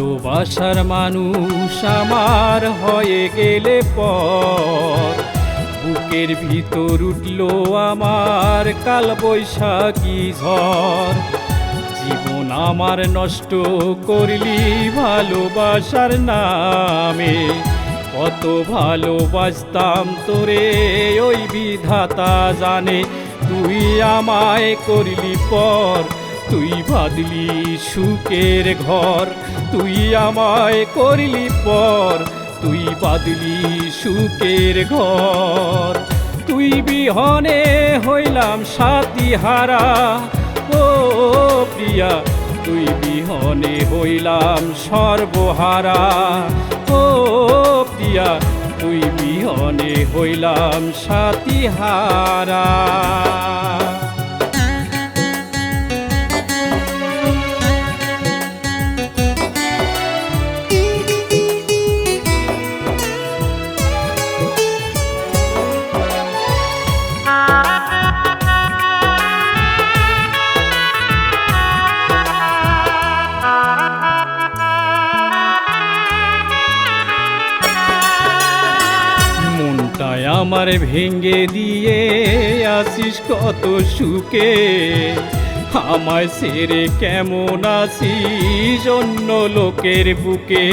ভালোবাসার মানুষ আমার হয়ে গেলে পর। বুকের ভিতর উঠল আমার কাল বৈশাখী ঝড়। জীবন আমার নষ্ট করলি ভালোবাসার নামে। কত ভালোবাসতাম তোরে, ওই বিধাতা জানে। তুই আমায় করলি পর। তুই বাদলি সুখের ঘর, তুই আমায় করলি পর, তুই বাদলি সুখের ঘর। তুই বিহনে হইলাম সাথী হারা ও প্রিয়া, তুই বিহনে হইলাম সর্বহারা। ও প্রিয়া, তুই বিহনে হইলাম সাথী আমার ভেঙ্গে দিয়ে আসিস কত সুখে। আমায় সেরে কেমন আসিস অন্য লোকের বুকে?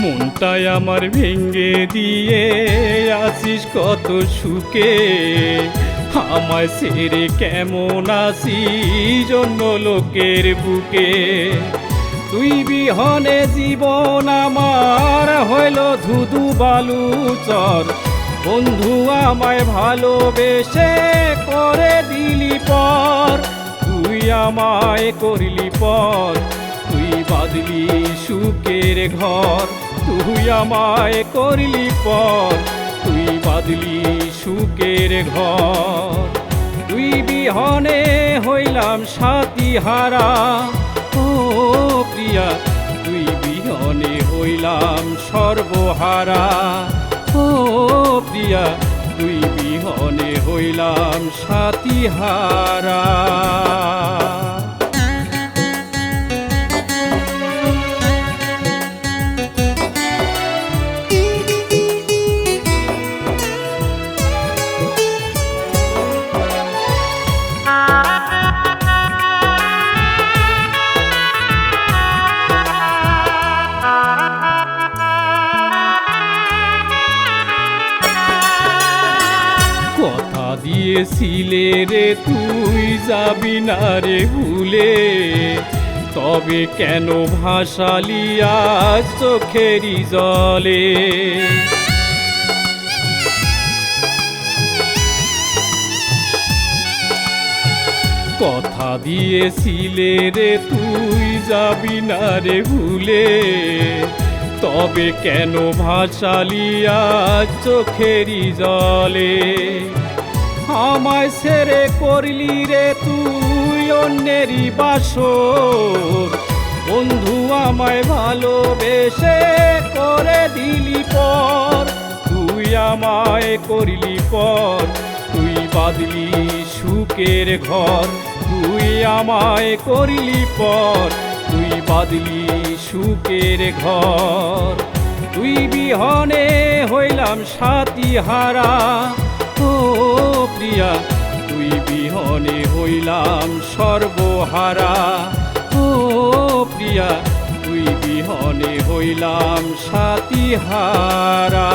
মনটায় আমার ভেঙ্গে দিয়ে আসিস কত সুখে। আমায় সেরে কেমন আসিস অন্য লোকের বুকে? তুই বিহনে জীবন আমার হইল ধুধু বালু চর বন্ধু আমায় ভালোবেসে করে দিলি পর। তুই আমায় করলি পর। তুই বাদলি সুখের ঘর। তুই আমায় করলি পর। তুই বাদলি সুখের ঘর। তুই বিহনে হইলাম সাথী হারা ও প্রিয়া তুই বিহনে হইলাম সর্বহারা। ও প্রিয়া তুই বিহনে হইলাম সাথী দিয়েছিলে রে, তুই যাবি না রে ভুলে। তবে কেন ভাসালি আজ চোখেরই জলে? কথা দিয়েছিলে রে, তুই যাবি না রে ভুলে। তবে কেন ভাসালি আজ চোখেরই জলে? আমায় সেরে করলি রে তুই অন্যেরই বাসর। বন্ধু আমায় ভালোবেসে করে দিলি পর। তুই আমায় করলি পর। তুই বাদলি সুখের ঘর। তুই আমায় করলি পর। তুই বাদলি সুখের ঘর। তুই বিহনে হইলাম সাথী হারা ও প্রিয়া তুই বিহনে হইলাম সর্বহারা। ও প্রিয়া তুই বিহনে হইলাম সাথী হারা